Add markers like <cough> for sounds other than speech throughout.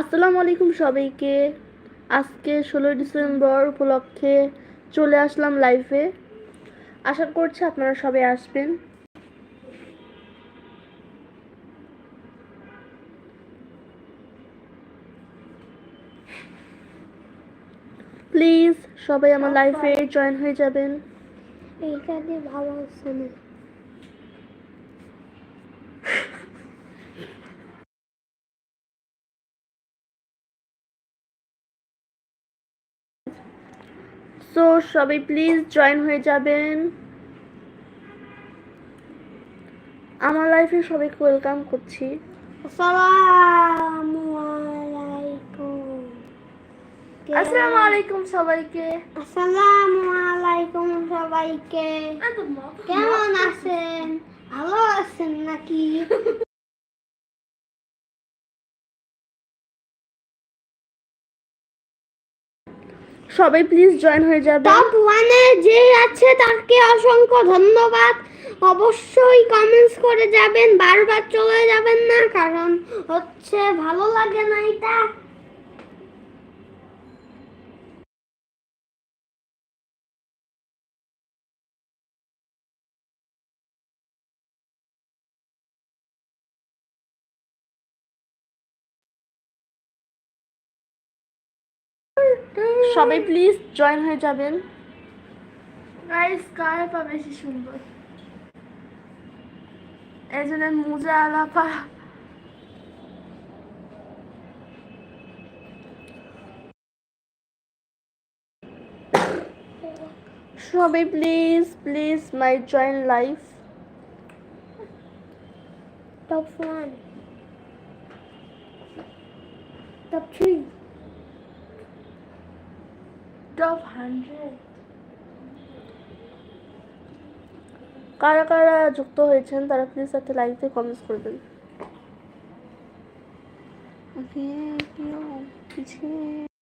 আসসালামু আলাইকুম সবাইকে। আজকে ষোলোই ডিসেম্বর উপলক্ষে চলে আসলাম লাইফে আশা করছি আপনারা সবাই আসবেন। প্লিজ সবাই আমার লাইফে জয়েন হয়ে যাবেন। এইখানে ভালো হচ্ছে সো সবাই প্লিজ জয়েন হয়ে যাবেন। আমার লাইফে সবাইকে ওয়েলকাম করছি। আসসালামু আলাইকুম। আসসালামু আলাইকুম সবাইকে। আসসালামু আলাইকুম সবাইকে। কেমন আছেন? ভালো আছেন নাকি? <laughs> সবাই প্লিজ জয়েন হয়ে যাবে। টপ ওয়ানে যে আছে তাকে অসংখ্য ধন্যবাদ। অবশ্যই কমেন্টস করে যাবেন, বারবার চলে যাবেন না, কারণ হচ্ছে ভালো লাগে না এটা। সবাই প্লিজ জয়েন হয়ে যাবেন। গাইস কার পা বেশি সুন্দর এজনের মুজা আলাপা। সবাই please please my join life top one top three top hundred কারা কারা যুক্ত হয়েছেন তারা প্লিজ একটা লাইক দিয়ে কমেন্টস করবেন পিছিয়ে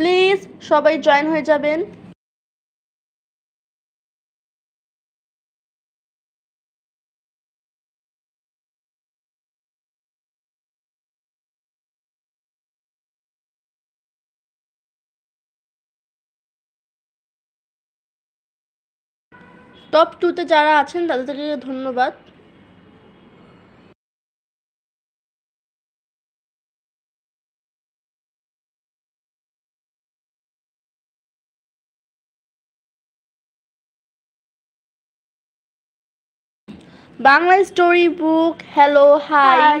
প্লিজ সবাই জয়েন হয়ে যাবেন। টপ টুতে যারা আছেন তাদেরকে ধন্যবাদ। Bangla story book hello hi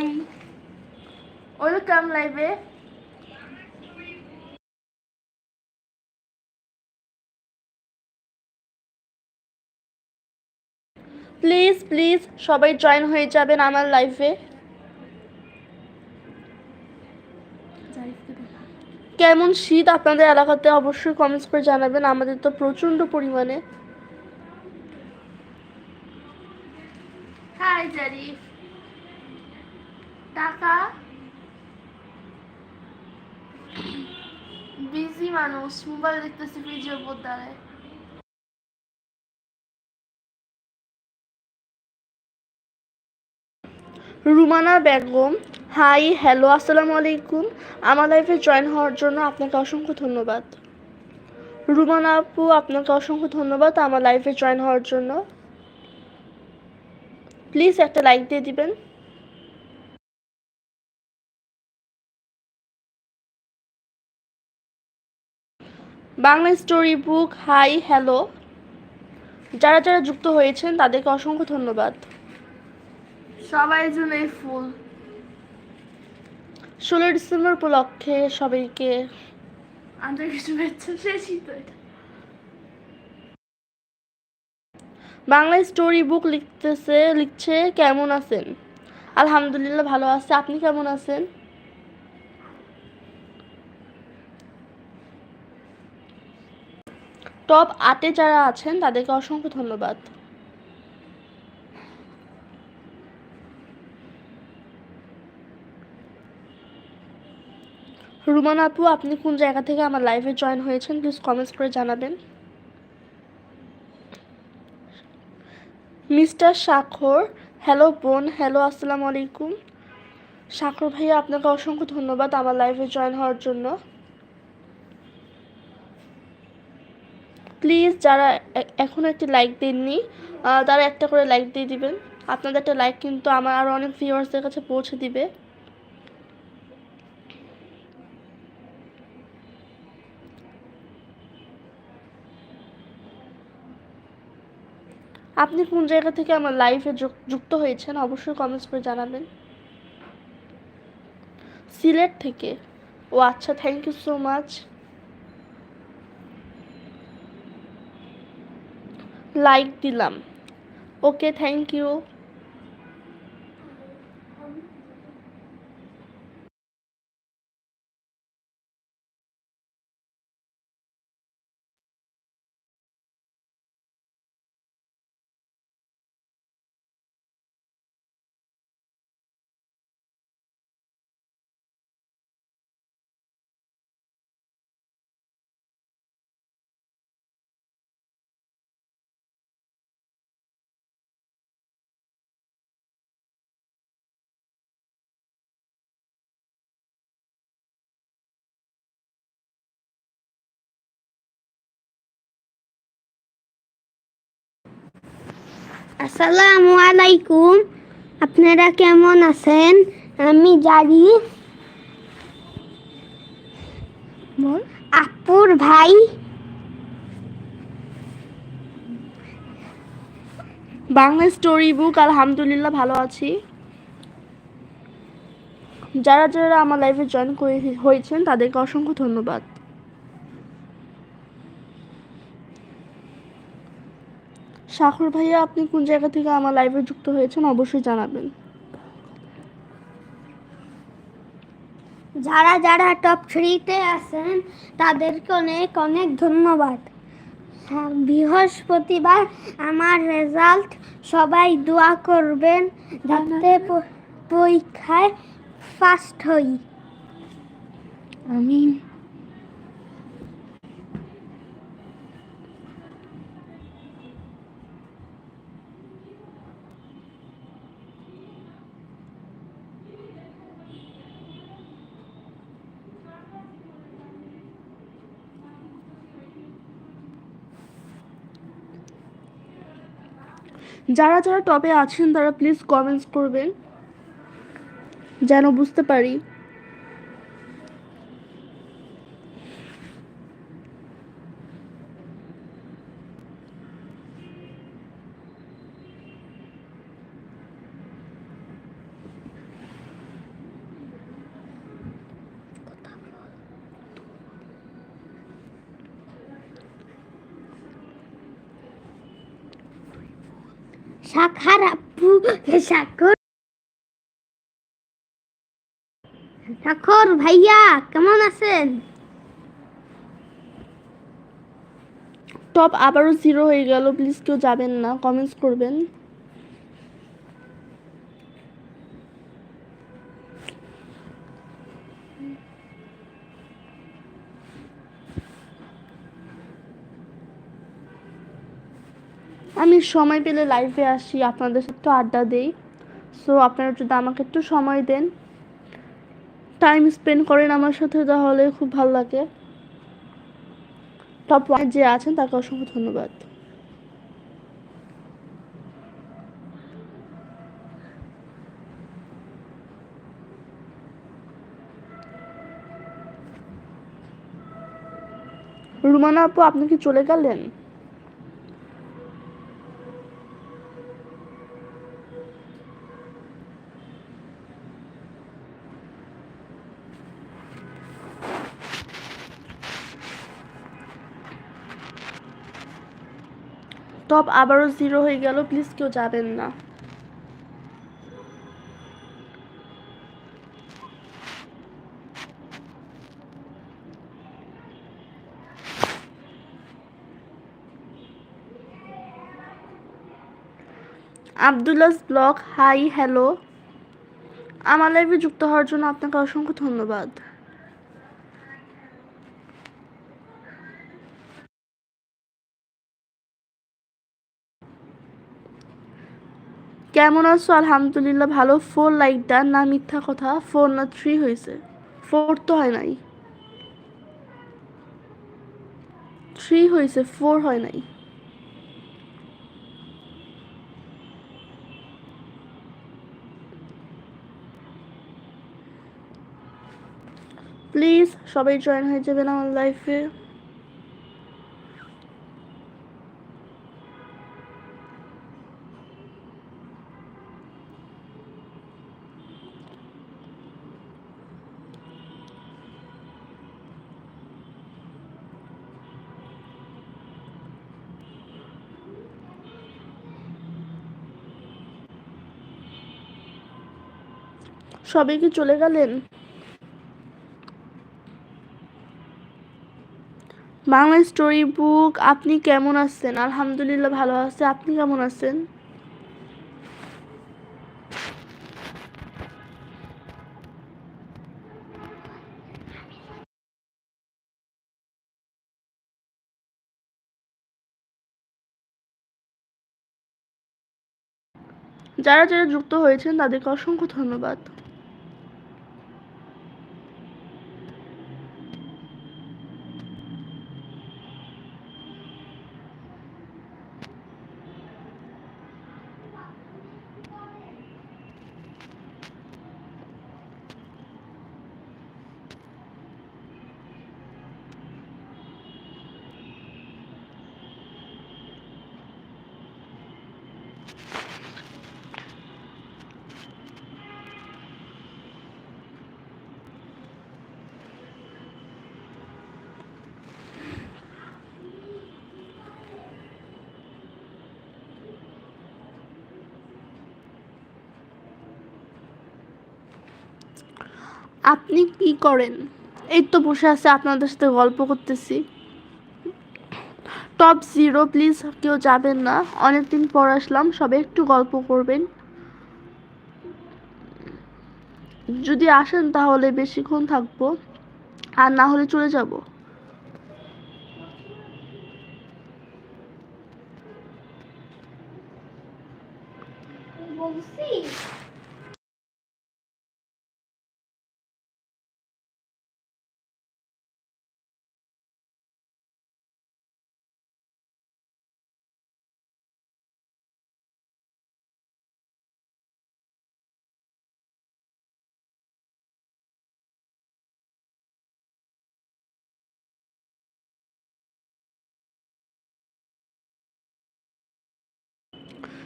welcome লাইভে প্লিজ প্লিজ সবাই জয়েন হয়ে যাবেন আমার লাইফে কেমন শীত আপনাদের এলাকাতে অবশ্যই কমেন্টস করে জানাবেন। আমাদের তো প্রচণ্ড পরিমাণে। টাকা বিজি মানুষ মোবাইল দেখতেছি রুমানা বেগম হাই হ্যালো আসসালামু আলাইকুম। আমার লাইফে জয়েন হওয়ার জন্য আপনাকে অসংখ্য ধন্যবাদ। রুমানা আপু, আপনাকে অসংখ্য ধন্যবাদ আমার লাইফে জয়েন হওয়ার জন্য। প্লিজ একটা লাইক দিয়ে দিবেন। Bangla story book hi hello. যারা যারা যুক্ত হয়েছেন তাদেরকে অসংখ্য ধন্যবাদ। সবাই জন্য ফুল। ষোলো ডিসেম্বর উপলক্ষে সবাইকে আন্তরিক শুভেচ্ছা শেষই তো এটা বাংলা স্টোরি বুক লিখতেছে, লিখছে, কেমন আছেন? আলহামদুলিল্লাহ ভালো আছে, আপনি কেমন আছেন? টপ আটে যারা আছেন, তাদেরকে অসংখ্য ধন্যবাদ। রুমান আপু, আপনি কোন জায়গা থেকে আমার লাইভে জয়েন হয়েছেন প্লিজ কমেন্টস করে জানাবেন। মিস্টার সাখর, হ্যালো বোন, হ্যালো, আসসালামু আলাইকুম। সাক্ষর ভাইয়া, আপনাকে অসংখ্য ধন্যবাদ আমার লাইফে জয়েন হওয়ার জন্য। প্লিজ যারা এখনও এখনও একটি লাইক দেননি তারা একটা করে লাইক দিয়ে দিবেন। আপনাদের একটা লাইক কিন্তু আমার আরও অনেক ভিউয়ার্সদের কাছে পৌঁছে দিবে। আপনি কোন জায়গা থেকে আমার লাইফে যুক্ত হয়েছেন অবশ্যই কমেন্টস করে জানাবেন। সিলেট থেকে। ও আচ্ছা thank you so much like দিলাম। ওকে থ্যাংক ইউ আসসালামু আলাইকুম। আপনারা কেমন আছেন? আমি বল। আপুর ভাই। বাংলা স্টোরি বুক আলহামদুলিল্লাহ ভালো আছি। যারা যারা আমার লাইফে জয়েন করে হয়েছেন তাদেরকে অসংখ্য ধন্যবাদ। সাখর ভাইয়া আপনি কোন জায়গা থেকে আমার লাইভে যুক্ত হয়েছেন অবশ্যই জানাবেন। যারা যারা টপ থ্রিতে আছেন তাদেরকে অনেক অনেক ধন্যবাদ। হ্যাঁ, বৃহস্পতিবার আমার রেজাল্ট সবাই দোয়া করবেন যাতে পরীক্ষায় ফার্স্ট হই। আমি যারা যারা টপে আছেন তারা প্লিজ কমেন্টস করবেন। যেন বুঝতে পারি শাখার আপু সাক্ষর সাক্ষর ভাইয়া, কেমন আছেন? টপ আবারও জিরো হয়ে গেল, প্লিজ কেউ যাবেন না, কমেন্টস করবেন। আমি সময় পেলে লাইভে আসি, আপনাদের সাথে একটু আড্ডা দেই। সো আপনারা যদি আমাকে একটু সময় দেন টাইম স্পেন্ড করেন আমার সাথে তাহলে খুব ভালো লাগে। টপ ওয়ান যে আছেন, তাকে অসংখ্য ধন্যবাদ। রুমানা আপু, আপনি কি চলে গেলেন? টপ আবারও জিরো হয়ে গেল, প্লিজ কেউ যাবেন না। আবদুল্লাস ব্লগ হাই, হ্যালো। আমার লাইভে যুক্ত হওয়ার জন্য আপনাকে অসংখ্য ধন্যবাদ। কেমন আছো? আলহামদুলিল্লাহ ভালো। ফোর লাইক দেন, না মিথ্যা কথা। ফোর না থ্রি হয়েছে। ফোর তো হয় নাই। থ্রি হয়েছে, ফোর হয় নাই। প্লিজ, সবাই জয়েন হয়ে যাবেন আমার লাইফে সবাই কি চলে গেলেন? বাংলা স্টোরি বুক আপনি কেমন আছেন? আলহামদুলিল্লাহ ভালো আছে। আপনি কেমন আছেন? যারা যারা যুক্ত হয়েছেন তাদেরকে অসংখ্য ধন্যবাদ। আপনি কি করেন? এই তো বসে আছে, আপনাদের সাথে গল্প করতেছি। টপ জিরো প্লিজ কেউ যাবেন না। অনেকদিন পর আসলাম সবে একটু গল্প করবেন। যদি আসেন তাহলে বেশিক্ষণ থাকব, আর না হলে চলে যাব।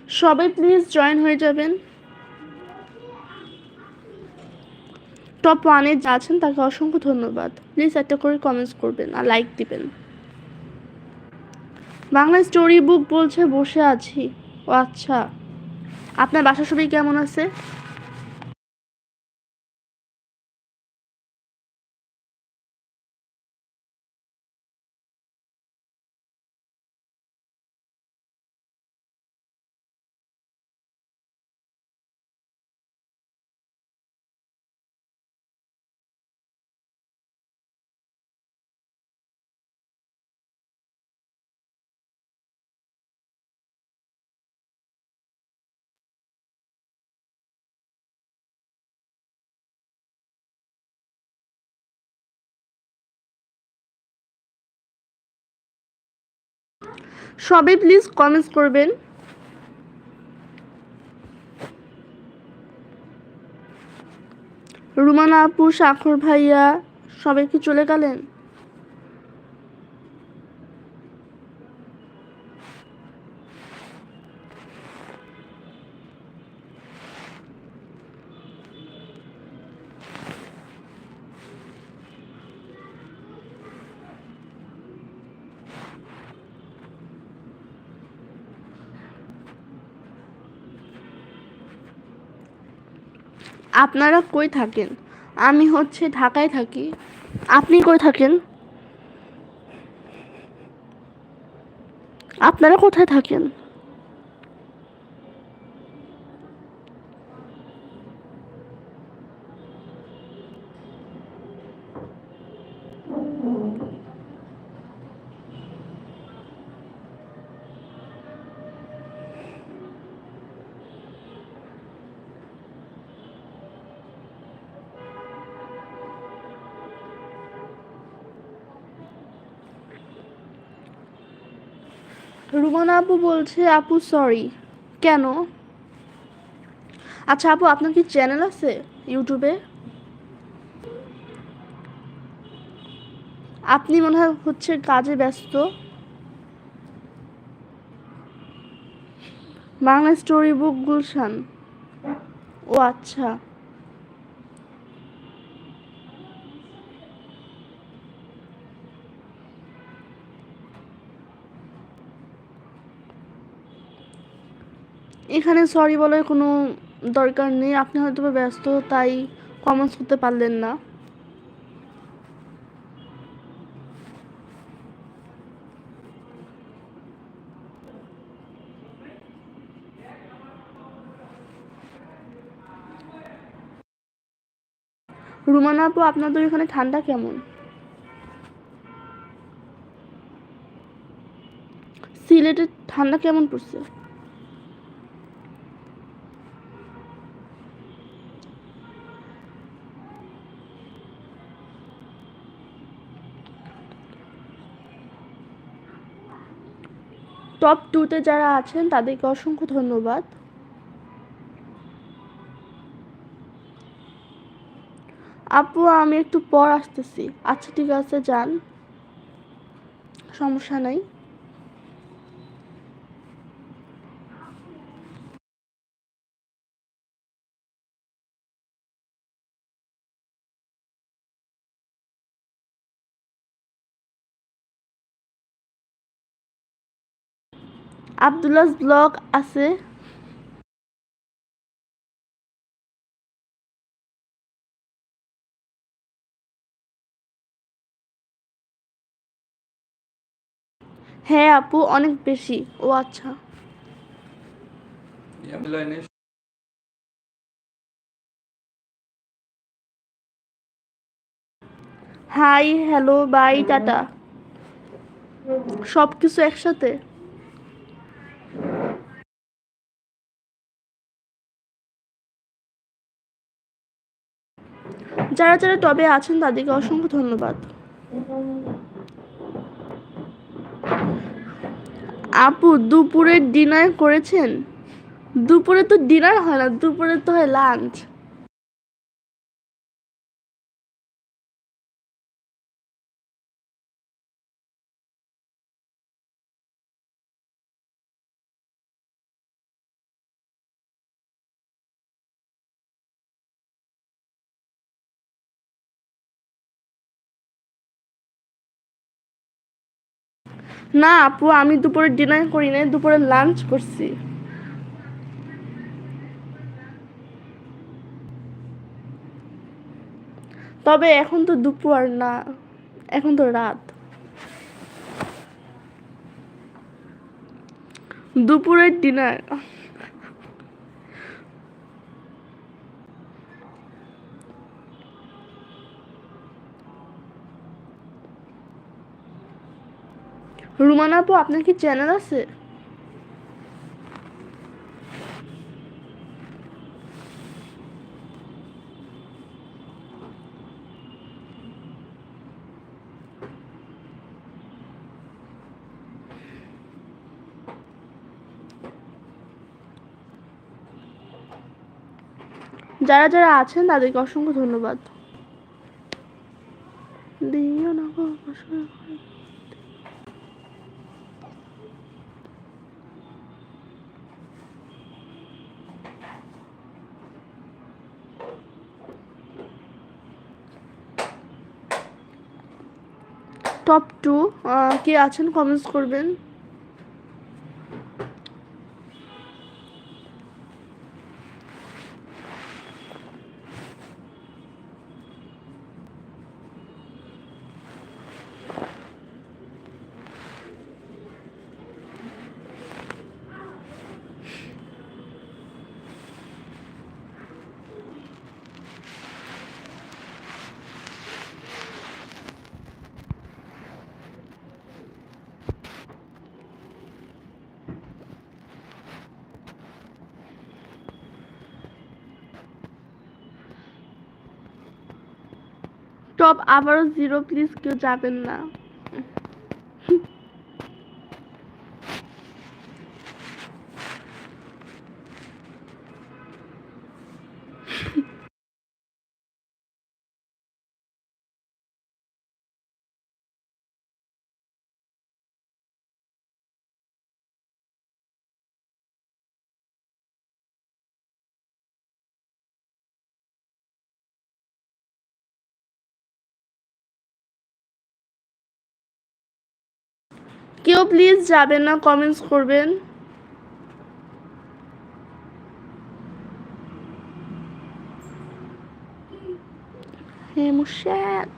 সবাই প্লিজ জয়েন হয়ে যাবেন। টপ ওয়ানে যা আছেন তাকে অসংখ্য ধন্যবাদ। প্লিজ একটা করে কমেন্টস করবেন আর লাইক দিবেন। বাংলা স্টোরি বুক বলছে বসে আছি। ও আচ্ছা। আপনার বাসা সবাই কেমন আছে? সবাই প্লিজ কমেন্টস করবেন। রুমানা আপু সাখর ভাইয়া সবাই কি চলে গেলেন? আপনারা কই থাকেন? আমি হচ্ছে ঢাকায় থাকি। আপনি কই থাকেন? আপনারা কোথায় থাকেন রুমানা আপু বলছে, আপু সরি কেন? আচ্ছা আপু, আপনার কি চ্যানেল আছে ইউটিউবে? আপনি মনে হয় হচ্ছে কাজে ব্যস্ত। Bangla story book Gulshan. ও আচ্ছা। এখানে সরি বলার কোনো দরকার নেই। আপনি হয়তো ব্যস্ত, তাই কমেন্টস করতে পারলেন না। রুমানা আপু, আপনাদের এখানে ঠান্ডা কেমন? সিলেটে ঠান্ডা কেমন পড়ছে? টপ টুতে যারা আছেন, তাদেরকে অসংখ্য ধন্যবাদ। আপু, আমি একটু পর আসতেছি। আচ্ছা ঠিক আছে, যান। সমস্যা নাই। আবদুল্লাস ব্লগ আছে। হ্যাঁ আপু অনেক বেশি। ও আচ্ছা। Hi hello bye tata. সব কিছু একসাথে? যারা যারা টবে আছেন তাদেরকে অসংখ্য ধন্যবাদ। আপু, দুপুরের ডিনার করেছেন? দুপুরে তো ডিনার হয় না, দুপুরে তো হয় লাঞ্চ না, আপু, আমি দুপুরে ডিনার করি নাই, দুপুরে লাঞ্চ করছি। তবে এখন তো দুপুর না, এখন তো রাত। দুপুরের ডিনার রুমানা আপু আপনার কি চ্যানেল আছে? যারা যারা আছেন তাদেরকে অসংখ্য ধন্যবাদ। দিও না টপ টু কে আছেন? কমেন্টস করবেন। টপ আবারও জিরো প্লিজ কেউ যাবেন না। কেউ প্লিজ যাবেন না কমেন্টস করবেন। হ্যাঁ মুর্শাদ